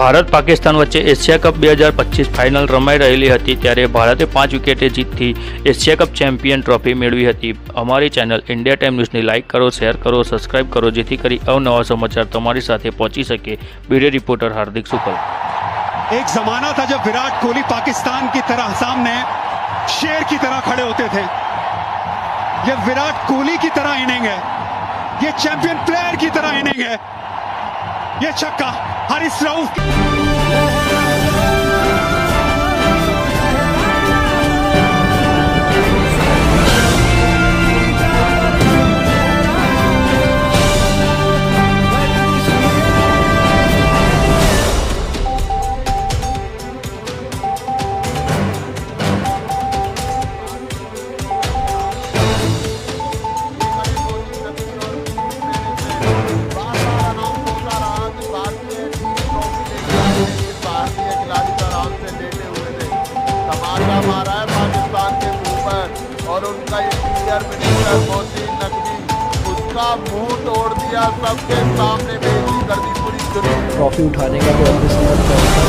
भारत पाकिस्तान વચ્ચે Asia cup 2025 ফাইনલ રમાઈ રહી હતી ત્યારે ભારતે 5 વિકેટે જીતથી એશિયા કપ ચેમ્પિયન ટ્રોફી મેળવી હતી અમારી ચેનલ ઇન્ડિયા ટાઇમ ન્યૂઝ ને લાઈક કરો શેર કરો સબ્સ્ક્રાઇબ કરો જેથી કરી અ નવા સમાચાર તમારી સાથે પહોંચી શકે બીડે રિપોર્ટર હાર્દિક સુખલ એક જમાના تھا જ્યારે વિરાટ કોહલી પાકિસ્તાનની તરા સામે શેરની તરા ખડે હોતે تھے જે વિરાટ કોહલીની તરા ઇનિંગ હે યે ચેમ્પિયન પ્લેયરની તરા ઇનિંગ હે Ječaka, Haris Rauf. कदम आ रहा है पाकिस्तान के मुंह पर और उनका सीनियर मिनिस्टर मोदी नकवी उसका मुंह तोड़ दिया सबके सामने बेची कर दी पूरी दुनिया ट्रॉफी उठाने का जो तो